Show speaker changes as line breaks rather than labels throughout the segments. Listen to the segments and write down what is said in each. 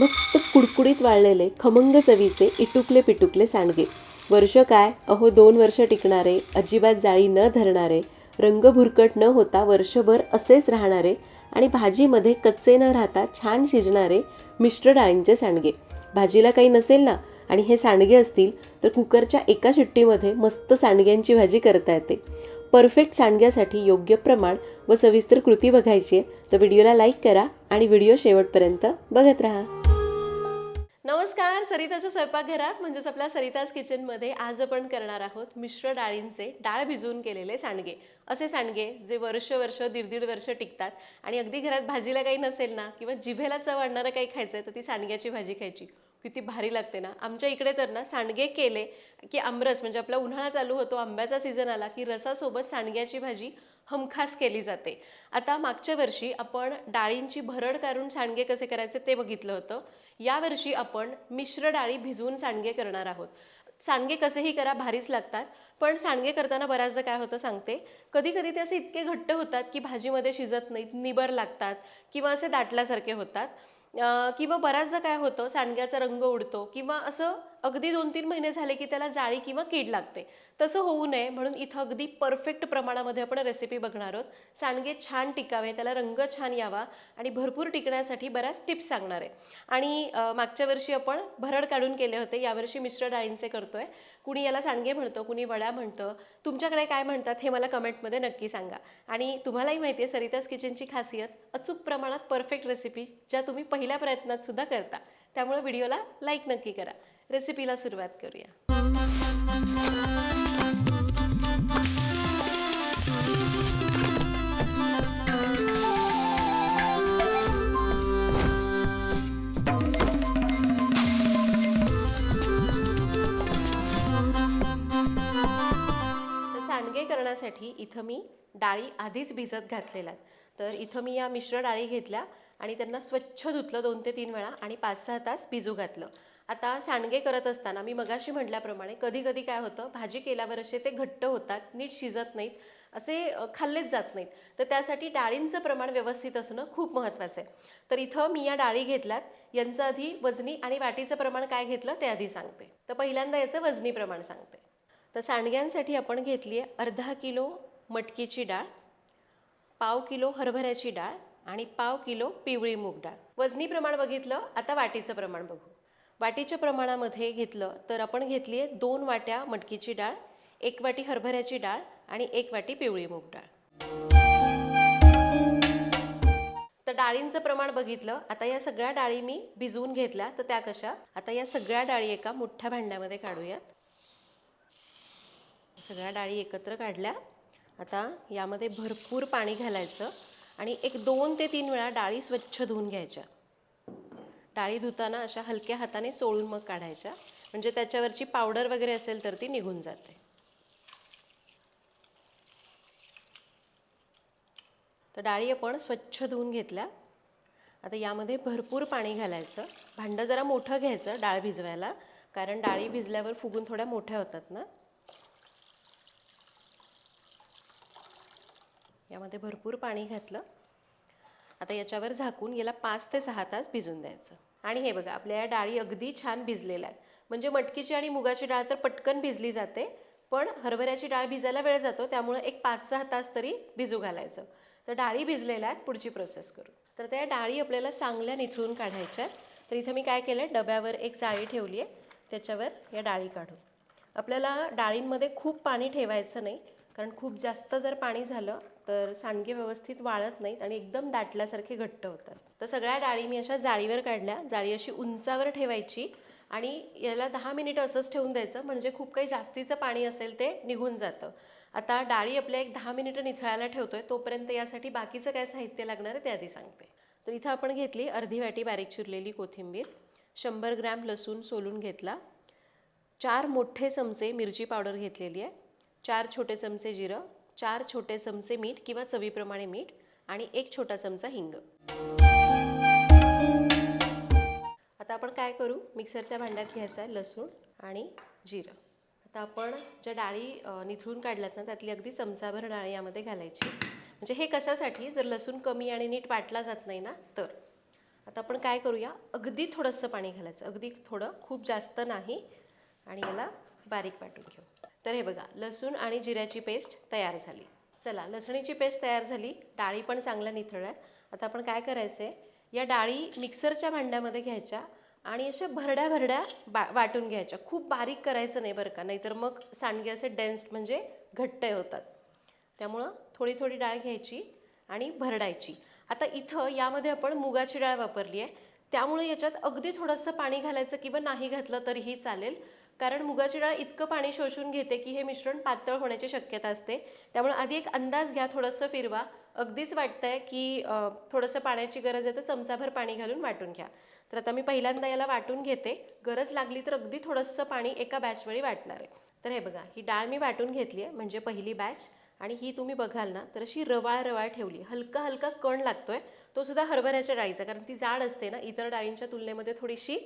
मस्त कुडकुडीत वाळलेले खमंग चवीचे इटुकले पिटुकले सांडगे. वर्ष काय? अहो दोन वर्ष टिकणारे अजिबात जाळी न धरणारे रंग भुरकट न होता वर्षभर असेच राहणारे आणि भाजीमध्ये कच्चे न राहता छान शिजणारे मिश्र डाळींचे सांडगे. भाजीला काही नसेल ना आणि हे सांडगे असतील तर कुकरच्या एका शिट्टीमध्ये मस्त सांडग्यांची भाजी करता येते. परफेक्ट सांडग्यासाठी योग्य प्रमाण व सविस्तर कृती बघायची आहे तर व्हिडिओला लाईक करा आणि व्हिडिओ शेवटपर्यंत बघत राहा. नमस्कार सरिताच्या स्वयंपाकघरात म्हणजेच आपल्या सरिताज किचनमध्ये आज आपण करणार आहोत मिश्र डाळींचे डाळ भिजवून केलेले सांडगे. असे सांडगे जे वर्ष वर्ष दीड दीड वर्ष टिकतात आणि अगदी घरात भाजीला काही नसेल ना किंवा जिभेला चव आणणारं काही खायचं आहे तर ती सांडग्याची भाजी खायची. किती भारी लागते ना. आमच्या इकडे तर ना सांडगे केले की आमरस म्हणजे आपला उन्हाळा चालू होतो आंब्याचा सीझन आला की रसासोबत सांडग्याची भाजी हमखास केली जाते. आता मागच्या वर्षी आपण डाळींची भरड काढून सांडगे कसे करायचे ते बघितलं होतं. यावर्षी आपण मिश्र डाळी भिजवून सांडगे करणार आहोत. सांडगे कसेही करा भारीच लागतात. पण सांडगे करताना बऱ्याचदा काय होतं सांगते कधी कधी ते असे इतके घट्ट होतात की भाजीमध्ये शिजत नाहीत निबर लागतात किंवा असे दाटल्यासारखे होतात. किंवा बऱ्याचदा काय होतं सांडग्याचा रंग उडतो किंवा असं अगदी दोन तीन महिने झाले की त्याला जाळी किंवा कीड लागते. तसं होऊ नये म्हणून इथं अगदी परफेक्ट प्रमाणामध्ये आपण रेसिपी बघणार आहोत. सांडगे छान टिकावे त्याला रंग छान यावा आणि भरपूर टिकण्यासाठी बऱ्याच टिप्स सांगणार आहे. आणि मागच्या वर्षी आपण भरड काढून केले होते यावर्षी मिश्र डाळींचे करतोय. कुणी याला सांडगे म्हणतं कुणी वड्या म्हणतं. तुमच्याकडे काय म्हणतात हे मला कमेंटमध्ये नक्की सांगा. आणि तुम्हालाही माहिती आहे सरिताज किचनची खासियत अचूक प्रमाणात परफेक्ट रेसिपी ज्या तुम्ही पहिल्या प्रयत्नात सुद्धा करता. त्यामुळे व्हिडिओला लाईक नक्की करा. रेसिपीला सुरुवात करूया. सांडगे करण्यासाठी इथं मी डाळी आधीच भिजत घातलेल्या तर इथं मी या मिश्र डाळी घेतल्या आणि त्यांना स्वच्छ धुतलं दोन ते तीन वेळा आणि पाच सहा तास भिजू घातलं. आता सांडगे करत असताना मी मगाशी म्हटल्याप्रमाणे कधी कधी काय होतं भाजी केल्यावर असे ते घट्ट होतात नीट शिजत नाहीत असे खाल्लेच जात नाहीत. तर त्यासाठी डाळींचं प्रमाण व्यवस्थित असणं खूप महत्त्वाचं आहे. तर इथं मी या डाळी घेतल्यात यांचं आधी वजनी आणि वाटीचं प्रमाण काय घेतलं ते आधी सांगते. तर पहिल्यांदा याचं वजनी प्रमाण सांगते. तर सांडग्यांसाठी आपण घेतली आहे अर्धा किलो मटकीची डाळ पाव किलो हरभऱ्याची डाळ आणि पाव किलो पिवळी मूग डाळ. वजनी प्रमाण बघितलं आता वाटीचं प्रमाण बघू. वाटीच्या प्रमाणामध्ये घेतलं तर आपण घेतली आहे दोन वाट्या मटकीची डाळ एक वाटी हरभऱ्याची डाळ आणि एक वाटी पिवळी मूग डाळ. तर डाळींचं प्रमाण बघितलं आता या सगळ्या डाळी मी भिजवून घेतल्या तर त्या कशा? आता या सगळ्या डाळी एका मोठ्या भांड्यामध्ये काढूयात सगळ्या डाळी एकत्र काढल्या. आता यामध्ये भरपूर पाणी घालायचं आणि एक दोन ते तीन वेळा डाळी स्वच्छ धुवून घ्यायच्या. डाळी धुताना अशा हलक्या हाताने चोळून मग काढायच्या. म्हणजे त्याच्यावरची पावडर वगैरे असेल तर ती निघून जाते. तर डाळी आपण स्वच्छ धुवून घेतल्या. आता यामध्ये भरपूर पाणी घालायचं. भांडं जरा मोठं घ्यायचं डाळ भिजवायला. कारण डाळी भिजल्यावर फुगून थोड्या मोठ्या होतात ना. यामध्ये भरपूर पाणी घातलं. आता याच्यावर झाकून याला पाच ते सहा तास भिजून द्यायचं. आणि हे बघा आपल्या या डाळी अगदी छान भिजलेल्या आहेत. म्हणजे मटकीची आणि मुगाची डाळ तर पटकन भिजली जाते पण हरभऱ्याची डाळ भिजायला वेळ जातो त्यामुळे एक पाच सहा तास तरी भिजू घालायचं. तर डाळी भिजलेल्या आहेत पुढची प्रोसेस करू. तर त्या डाळी आपल्याला चांगल्या निथळून काढायच्या आहेत. तर इथं मी काय केलं डब्यावर एक जाळी ठेवली आहे त्याच्यावर या डाळी काढू आपल्याला डाळींमध्ये खूप पाणी ठेवायचं नाही कारण खूप जास्त जर पाणी झालं तर सांडगे व्यवस्थित वाळत नाहीत आणि एकदम दाटल्यासारखे घट्ट होतात. तर सगळ्या डाळी मी अशा जाळीवर काढल्या. जाळी अशी उंचावर ठेवायची आणि याला दहा मिनिटं असंच ठेवून द्यायचं. म्हणजे खूप काही जास्तीचं पाणी असेल ते निघून जातं. आता डाळी आपल्या एक दहा मिनिटं निथळायला आहे तोपर्यंत यासाठी बाकीचं काय साहित्य लागणार आहे ते आधी सांगते. तर इथं आपण घेतली अर्धी वाटी बारीक चिरलेली कोथिंबीर शंभर ग्रॅम लसूण सोलून घेतला चार मोठे चमचे मिरची पावडर घेतलेली आहे चार छोटे चमचे जिरं चार छोटे चमचे मीठ किंवा चवीप्रमाणे मीठ आणि एक छोटा चमचा हिंग. आता आपण काय करू? मिक्सरच्या भांड्यात घ्यायचं आहे लसूण आणि जिरं. आता आपण ज्या डाळी निथळून काढल्यात ना त्यातली अगदी चमचाभर डाळी यामध्ये घालायची. म्हणजे हे कशासाठी? जर लसूण कमी आणि नीट वाटला जात नाही ना तर. आता आपण काय करूया? अगदी थोडंसं पाणी घालायचं. अगदी थोडं खूप जास्त नाही. आणि याला बारीक वाटून घेऊ. तर हे बघा लसूण आणि जिऱ्याची पेस्ट तयार झाली. चला लसणीची पेस्ट तयार झाली. डाळी पण चांगल्या निथळल्यात आता आपण काय करायचं आहे या डाळी मिक्सरच्या भांड्यामध्ये घ्यायच्या आणि अशा भरड्या भरड्या बा वाटून घ्यायच्या. खूप बारीक करायचं नाही बरं का नाहीतर मग सांडगे असे डेन्स म्हणजे घट्ट होतात. त्यामुळं थोडी थोडी डाळ घ्यायची आणि भरडायची. आता इथं यामध्ये आपण मुगाची डाळ वापरली आहे त्यामुळे याच्यात अगदी थोडंसं पाणी घालायचं किंवा नाही घातलं तरीही चालेल. कारण मुगाची डाळ इतकं पाणी शोषून घेते की हे मिश्रण पातळ होण्याची शक्यता असते. त्यामुळे आधी एक अंदाज घ्या थोडंसं फिरवा. अगदीच वाटतंय की थोडंसं पाण्याची गरज आहे तर चमचाभर पाणी घालून वाटून घ्या. तर आता मी पहिल्यांदा याला वाटून घेते. गरज लागली तर अगदी थोडंसं पाणी एका बॅचवेळी वाटणार आहे. तर हे बघा ही डाळ मी वाटून घेतली आहे म्हणजे पहिली बॅच आणि ही तुम्ही बघाल ना तर अशी रवाळ रवाळ ठेवली. हलका हलका कण लागतोय. तो सुद्धा हरभऱ्याच्या डाळीचा कारण ती जाड असते ना इतर डाळींच्या तुलनेमध्ये थोडीशी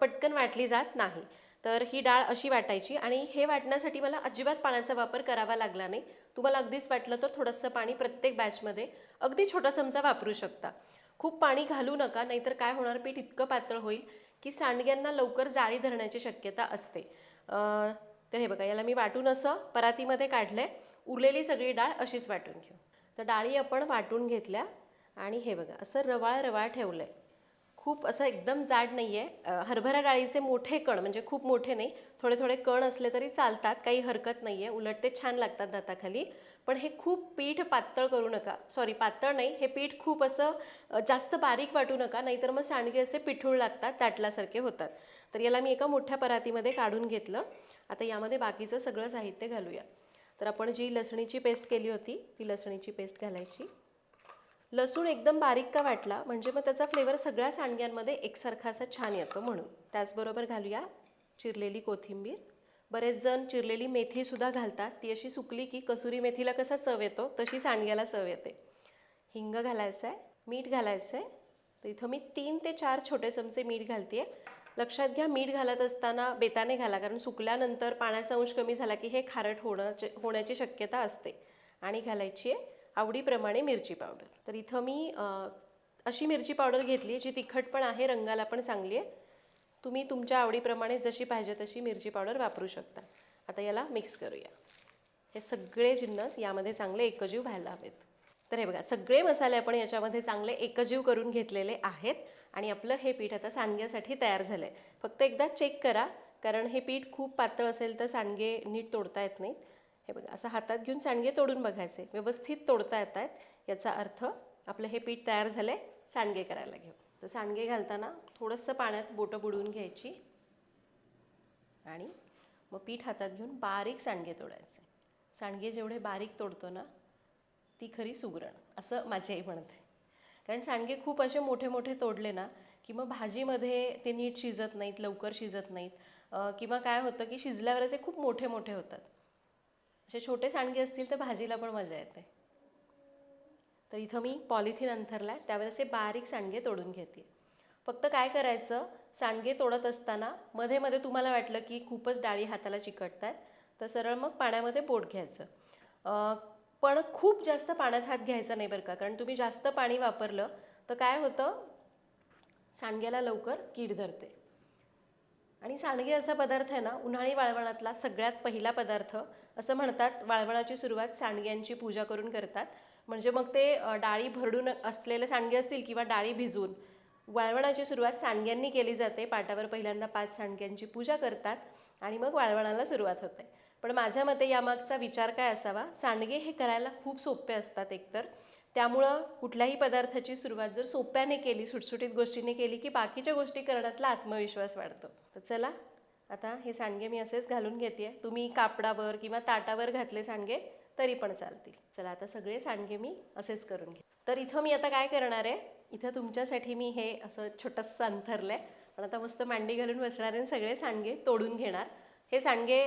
पटकन वाटली जात नाही. तर ही डाळ अशी वाटायची आणि हे वाटण्यासाठी मला अजिबात पाण्याचा वापर करावा लागला नाही. तुम्हाला अगदीच वाटलं तर थोडंसं पाणी प्रत्येक बॅचमध्ये अगदी छोटा चमचा वापरू शकता. खूप पाणी घालू नका नाहीतर काय होणार पीठ इतकं पातळ होईल की सांडग्यांना लवकर जाळी धरण्याची शक्यता असते. तर हे बघा याला मी वाटून असं परातीमध्ये काढलंय. उरलेली सगळी डाळ अशीच वाटून घेऊ. तर डाळी आपण वाटून घेतल्या आणि हे बघा असं रवाळ रवाळ ठेवलं आहे खूप असं एकदम जाड नाही आहे हरभरा डाळीचे मोठे कण म्हणजे खूप मोठे नाही थोडे थोडे कण असले तरी चालतात काही हरकत नाही आहे उलट ते छान लागतात दाताखाली. पण हे खूप पीठ पातळ करू नका. सॉरी पातळ नाही हे पीठ खूप असं जास्त बारीक वाटू नका नाहीतर मग सांडगे असे पिठूळ लागतात ताटल्यासारखे होतात. तर याला मी एका मोठ्या परातीमध्ये काढून घेतलं. आता यामध्ये बाकीचं सगळं साहित्य घालूया. तर आपण जी लसणीची पेस्ट केली होती ती लसणीची पेस्ट घालायची. लसूण एकदम बारीक का वाटला म्हणजे मग त्याचा फ्लेवर सगळ्या सांडग्यांमध्ये एकसारखा असा छान येतो म्हणून. त्याचबरोबर घालूया चिरलेली कोथिंबीर. बरेच जण चिरलेली मेथीसुद्धा घालतात. ती अशी सुकली की कसुरी मेथीला कसा चव येतो तशी सांडग्याला चव येते. हिंग घालायचं आहे मीठ घालायचं आहे तर इथं मी तीन ते चार छोटे चमचे मीठ घालते आहे लक्षात घ्या मीठ घालत असताना बेताने घाला कारण सुकल्यानंतर पाण्याचा अंश कमी झाला की हे खारट होणं होण्याची शक्यता असते. आणि घालायची आहे आवडीप्रमाणे मिरची पावडर. तर इथं मी अशी मिरची पावडर घेतली जी तिखट पण आहे रंगाला पण चांगली आहे. तुम्ही तुमच्या आवडीप्रमाणे जशी पाहिजे तशी मिरची पावडर वापरू शकता. आता याला मिक्स करूया. हे सगळे जिन्नस यामध्ये चांगले एकजीव व्हायला हवेत. तर हे बघा सगळे मसाले आपण याच्यामध्ये चांगले एकजीव करून घेतलेले आहेत आणि आपलं हे पीठ आता सांडग्यासाठी तयार झालं आहे फक्त एकदा चेक करा कारण हे पीठ खूप पातळ असेल तर सांडगे नीट तोडता येत नाहीत. हे बघा असं हातात घेऊन सांडगे तोडून बघायचे. व्यवस्थित तोडता येत आहेत याचा अर्थ आपलं हे पीठ तयार झालं आहे सांडगे करायला घेऊ तर सांडगे घालताना थोडंसं पाण्यात बोटं बुडवून घ्यायची. आणि मग पीठ हातात घेऊन बारीक सांडगे तोडायचे. सांडगे जेवढे बारीक तोडतो ना ती खरी सुगरण असं माझी आई म्हणते. कारण सांडगे खूप असे मोठे मोठे तोडले ना की मग भाजीमध्ये ते नीट शिजत नाहीत लवकर शिजत नाहीत. किंवा काय होतं की शिजल्यावर असे खूप मोठे मोठे होतात. असे छोटे सांडगे असतील तर भाजीला पण मजा येते. तर इथं मी पॉलिथिन आहे त्यावर असे बारीक सांडगे तोडून घेते. फक्त काय करायचं सांडगे तोडत असताना मध्ये मध्ये तुम्हाला वाटलं की खूपच डाळी हाताला चिकटत आहेत तर सरळ मग पाण्यामध्ये बोट घ्यायचं. पण खूप जास्त पाण्यात हात घ्यायचा नाही बरं का कारण तुम्ही जास्त पाणी वापरलं तर काय होतं सांडग्याला लवकर कीड धरते. आणि सांडगे असा पदार्थ आहे ना उन्हाळी वाळवणातला सगळ्यात पहिला पदार्थ असं म्हणतात वाळवणाची सुरुवात सांडग्यांची पूजा करून करतात. म्हणजे मग ते डाळी भरडून असलेले सांडगे असतील किंवा डाळी भिजून वाळवणाची सुरुवात सांडग्यांनी केली जाते. पाटावर पहिल्यांदा पाच सांडग्यांची पूजा करतात आणि मग वाळवणाला सुरुवात होते. पण माझ्या मते यामागचा विचार काय असावा? सांडगे हे करायला खूप सोपे असतात एकतर. त्यामुळं कुठल्याही पदार्थाची सुरुवात जर सोप्याने केली सुटसुटीत गोष्टीने केली की बाकीच्या गोष्टी करण्यातला आत्मविश्वास वाढतो. तर चला आता हे सांडगे मी असेच घालून घेते तुम्ही कापडावर किंवा ताटावर घातले सांडगे तरी पण चालतील. चला आता सगळे सांडगे मी असेच करून घे तर इथं मी आता काय करणार आहे? इथं तुमच्यासाठी मी हे असं छोटंसं अंथरलं आहे पण आता मस्त मांडी घालून बसणार आहे आणि सगळे सांडगे तोडून घेणार. हे सांडगे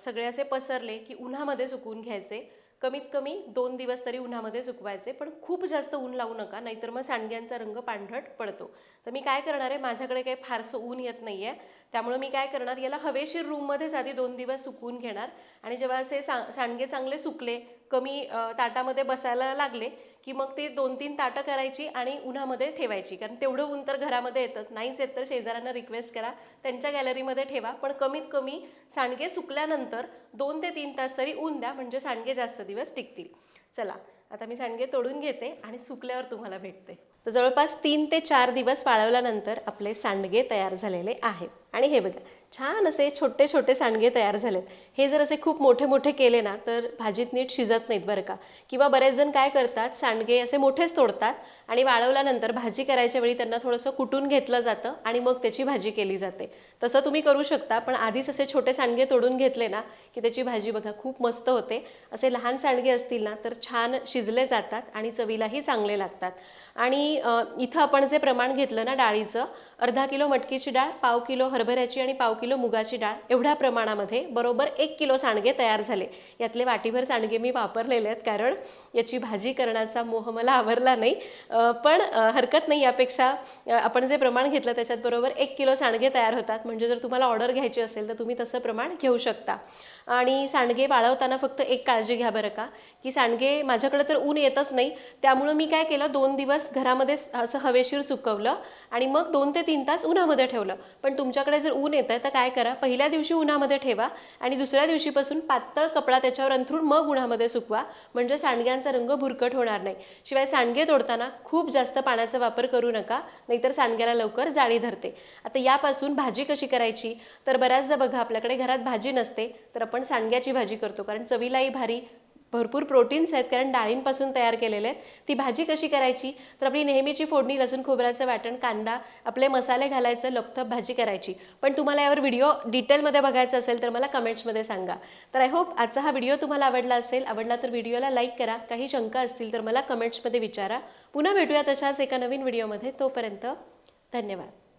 सगळे असे पसरले की उन्हामध्ये सुकवून घ्यायचे. कमीत कमी दोन दिवस तरी उन्हामध्ये सुकवायचे पण खूप जास्त ऊन लावू नका नाहीतर मग सांडग्यांचा रंग पांढरट पडतो. तर मी काय करणार आहे माझ्याकडे काही फारसं ऊन येत नाही आहे त्यामुळे मी काय करणार याला हवेशीर रूममध्येच आधी दोन दिवस सुकवून घेणार आणि जेव्हा असे सा सांडगे चांगले सुकले कमी ताटामध्ये बसायला लागले की मग ती दोन तीन ताटं करायची आणि उन्हामध्ये ठेवायची. कारण तेवढं ऊन तर घरामध्ये येतच. नाहीच येत तर शेजाऱ्यांना रिक्वेस्ट करा. त्यांच्या गॅलरीमध्ये ठेवा. पण कमीत कमी सांडगे सुकल्यानंतर दोन ते तीन तास तरी ऊन द्या. म्हणजे सांडगे जास्त दिवस टिकतील. चला. आता मी सांडगे तोडून घेते आणि सुकल्यावर तुम्हाला भेटते. तर जवळपास तीन ते चार दिवस वाळवल्यानंतर आपले सांडगे तयार झालेले आहेत. आणि हे बघा छान असे छोटे छोटे सांडगे तयार झालेत. हे जर असे खूप मोठे मोठे केले ना तर भाजीत नीट शिजत नाहीत बरं का. किंवा बरेच जण काय करतात सांडगे असे मोठेच तोडतात आणि वाळवल्यानंतर भाजी करायच्या वेळी त्यांना थोडंसं कुटून घेतलं जातं आणि मग त्याची भाजी केली जाते. तसं तुम्ही करू शकता पण आधीच असे छोटे सांडगे तोडून घेतले ना की त्याची भाजी बघा खूप मस्त होते. असे लहान सांडगे असतील ना तर छान शिजले जातात आणि चवीलाही चांगले लागतात. आणि इथं आपण जे प्रमाण घेतलं ना डाळीचं अर्धा किलो मटकीची डाळ पाव किलो हरभऱ्याची आणि पाव किलो मुगाची डाळ एवढ्या प्रमाणामध्ये बरोबर एक किलो सांडगे तयार झाले. यातले वाटीभर सांडगे मी वापरलेले आहेत कारण याची भाजी करण्याचा मोह मला आवरला नाही. पण हरकत नाही यापेक्षा आपण जे प्रमाण घेतलं त्याच्यात बरोबर एक किलो सांडगे तयार होतात. म्हणजे जर तुम्हाला ऑर्डर घ्यायची असेल तर तुम्ही तसं प्रमाण घेऊ शकता. आणि सांडगे वाळवताना फक्त एक काळजी घ्या बरं का की सांडगे माझ्याकडे तर ऊन येतच नाही. त्यामुळं मी काय केलं दोन दिवस घरामध्ये असं हवेशीर सुकवलं आणि मग दोन ते तीन तास उन्हामध्ये ठेवलं. पण तुमच्याकडे जर ऊन येतं तर काय करा पहिल्या दिवशी उन्हामध्ये ठेवा आणि दुसऱ्या दिवशीपासून पातळ कपडा त्याच्यावर अंथरून मग उन्हामध्ये सुकवा. म्हणजे सांडग्यांचा रंग भुरकट होणार नाही. शिवाय सांडगे तोडताना खूप जास्त पाण्याचा वापर करू नका नाहीतर सांडग्याला लवकर जाळी धरते. आता यापासून भाजी कशी करायची? तर बऱ्याचदा बघा आपल्याकडे घरात भाजी नसते तर आपण सांडग्याची भाजी करतो. कारण चवीलाही भारी भरपूर प्रोटीन्स आहेत कारण डाळींपासून तयार केलेले आहेत. ती भाजी कशी करायची? तर आपली नेहमीची फोडणी लसूण खोबऱ्याचं वाटण कांदा आपले मसाले घालायचं लपथप भाजी करायची. पण तुम्हाला यावर व्हिडिओ डिटेलमध्ये बघायचा असेल तर मला कमेंट्समध्ये सांगा. तर आय होप आजचा हा व्हिडिओ तुम्हाला आवडला असेल. आवडला तर व्हिडिओला लाईक करा. काही शंका असतील तर मला कमेंट्समध्ये विचारा. पुन्हा भेटूया तशाच एका नवीन व्हिडिओमध्ये. तोपर्यंत धन्यवाद.